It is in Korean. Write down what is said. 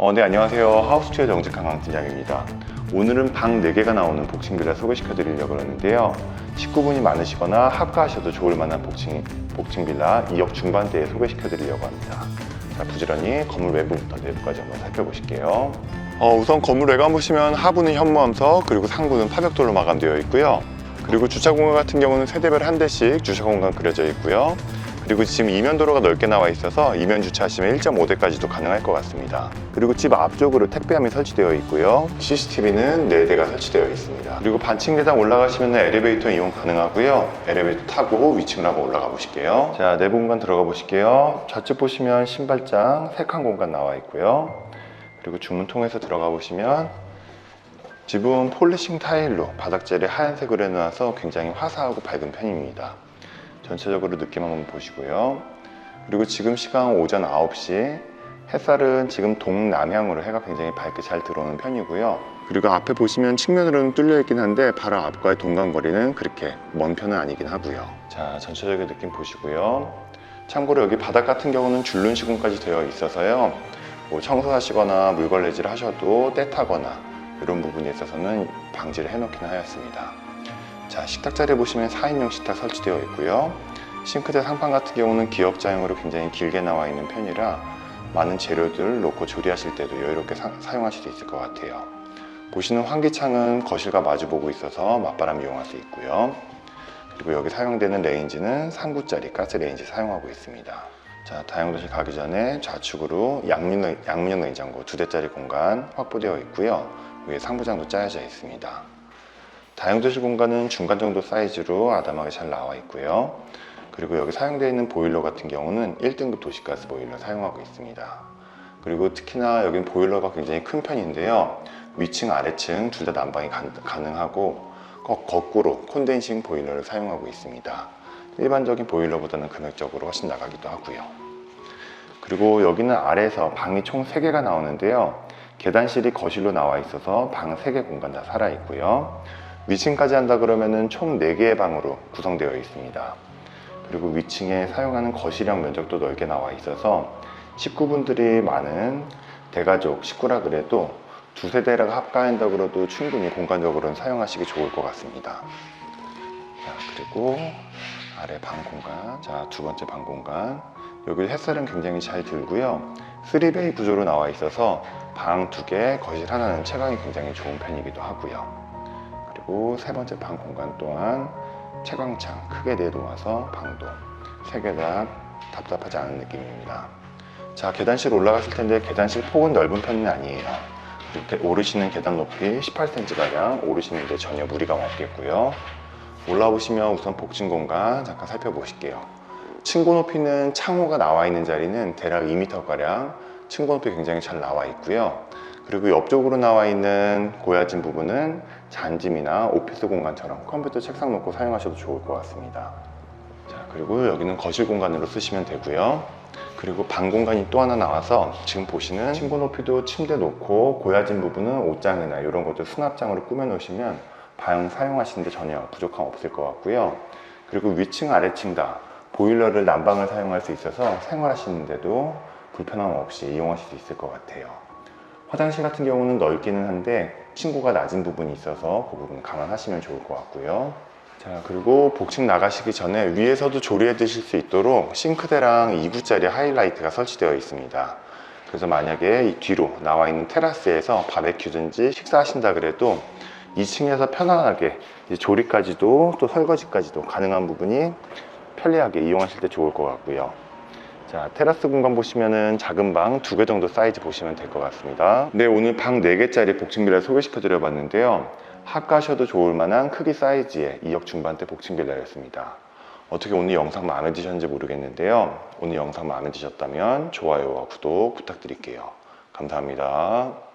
어, 네, 안녕하세요. 하우스투어 정직한 강팀장입니다. 오늘은 방 4개가 나오는 복층 빌라 소개시켜 드리려고 하는데요. 식구분이 많으시거나 합가하셔도 좋을 만한 복층, 복층 빌라 2억 중반대에 소개시켜 드리려고 합니다. 자, 부지런히 건물 외부부터 내부까지 한번 살펴보실게요. 어, 우선 건물 외관 보시면 하부는 현무암석, 그리고 상부는 파벽돌로 마감되어 있고요. 그리고 주차 공간 같은 경우는 세대별 한 대씩 주차 공간 그려져 있고요. 그리고 지금 이면 도로가 넓게 나와 있어서 이면 주차하시면 1.5대까지도 가능할 것 같습니다. 그리고 집 앞쪽으로 택배함이 설치되어 있고요. CCTV는 4대가 설치되어 있습니다. 그리고 반층 계단 올라가시면 엘리베이터 이용 가능하고요. 엘리베이터 타고 위층을 한번 올라가 보실게요. 자, 내부 공간 들어가 보실게요. 좌측 보시면 신발장 3칸 공간 나와 있고요. 그리고 주문 통해서 들어가 보시면 집은 폴리싱 타일로 바닥재를 하얀색으로 해놔서 굉장히 화사하고 밝은 편입니다. 전체적으로 느낌 한번 보시고요. 그리고 지금 시간 오전 9시 햇살은 지금 동남향으로 해가 굉장히 밝게 잘 들어오는 편이고요. 그리고 앞에 보시면 측면으로는 뚫려 있긴 한데 바로 앞과의 동간거리는 그렇게 먼 편은 아니긴 하고요. 자, 전체적인 느낌 보시고요. 참고로 여기 바닥 같은 경우는 줄눈 시공까지 되어 있어서요. 뭐 청소하시거나 물걸레질 하셔도 때 타거나 이런 부분에 있어서는 방지를 해놓기는 하였습니다. 자, 식탁 자리에 보시면 4인용 식탁 설치되어 있고요. 싱크대 상판 같은 경우는 기역자형으로 굉장히 길게 나와 있는 편이라 많은 재료들 놓고 조리하실 때도 여유롭게 사, 사용하실 수 있을 것 같아요. 보시는 환기창은 거실과 마주보고 있어서 맞바람 이용할 수 있고요. 그리고 여기 사용되는 레인지는 3구짜리 가스 레인지 사용하고 있습니다. 자, 다용도실 가기 전에 좌측으로 양면, 양면 냉장고 두 대짜리 공간 확보되어 있고요. 위에 상부장도 짜여져 있습니다. 다용도실 공간은 중간 정도 사이즈로 아담하게 잘 나와 있고요. 그리고 여기 사용되어 있는 보일러 같은 경우는 1등급 도시가스 보일러 사용하고 있습니다. 그리고 특히나 여긴 보일러가 굉장히 큰 편인데요. 위층, 아래층 둘 다 난방이 가, 가능하고 거, 거꾸로 콘덴싱 보일러를 사용하고 있습니다. 일반적인 보일러보다는 금액적으로 훨씬 나가기도 하고요. 그리고 여기는 아래에서 방이 총 3개가 나오는데요. 계단실이 거실로 나와 있어서 방 3개 공간 다 살아 있고요. 위층까지 한다 그러면은 총 4개의 방으로 구성되어 있습니다. 그리고 위층에 사용하는 거실형 면적도 넓게 나와 있어서 식구분들이 많은 대가족 식구라 그래도 두세 대가 합가한다 그래도 충분히 공간적으로는 사용하시기 좋을 것 같습니다. 자, 그리고 아래 방 공간. 자, 두 번째 방 공간. 여기 햇살은 굉장히 잘 들고요. 3베이 구조로 나와 있어서 방 두 개, 거실 하나는 채광이 굉장히 좋은 편이기도 하고요. 그리고 세 번째 방 공간 또한 채광창 크게 내놓아서 방도 세개 다 답답하지 않은 느낌입니다. 자, 계단실 올라가실 텐데 계단실 폭은 넓은 편은 아니에요. 이렇게 오르시는 계단 높이 18cm가량 오르시는데 전혀 무리가 없겠고요. 올라오시면 우선 복층 공간 잠깐 살펴보실게요. 층고 높이는 창호가 나와 있는 자리는 대략 2m가량 층고 높이 굉장히 잘 나와 있고요. 그리고 옆쪽으로 나와 있는 고야진 부분은 잔짐이나 오피스 공간처럼 컴퓨터 책상 놓고 사용하셔도 좋을 것 같습니다. 자, 그리고 여기는 거실 공간으로 쓰시면 되고요. 그리고 방 공간이 또 하나 나와서 지금 보시는 층고 높이도 침대 놓고 고야진 부분은 옷장이나 이런 것들 수납장으로 꾸며 놓으시면 방 사용하시는데 전혀 부족함 없을 것 같고요. 그리고 위층 아래층 다 보일러를 난방을 사용할 수 있어서 생활하시는데도 불편함 없이 이용하실 수 있을 것 같아요. 화장실 같은 경우는 넓기는 한데 층고가 낮은 부분이 있어서 그 부분 감안하시면 좋을 것 같고요. 자 그리고 복층 나가시기 전에 위에서도 조리해 드실 수 있도록 싱크대랑 2구짜리 하이라이트가 설치되어 있습니다. 그래서 만약에 이 뒤로 나와 있는 테라스에서 바베큐든지 식사하신다 그래도 2층에서 편안하게 조리까지도 또 설거지까지도 가능한 부분이 편리하게 이용하실 때 좋을 것 같고요. 자, 테라스 공간 보시면은 작은 방 두 개 정도 사이즈 보시면 될 것 같습니다. 네, 오늘 방 4개짜리 복층빌라 소개시켜 드려 봤는데요. 합가셔도 좋을 만한 크기 사이즈의 2억 중반대 복층빌라였습니다. 어떻게 오늘 영상 마음에 드셨는지 모르겠는데요. 오늘 영상 마음에 드셨다면 좋아요와 구독 부탁드릴게요. 감사합니다.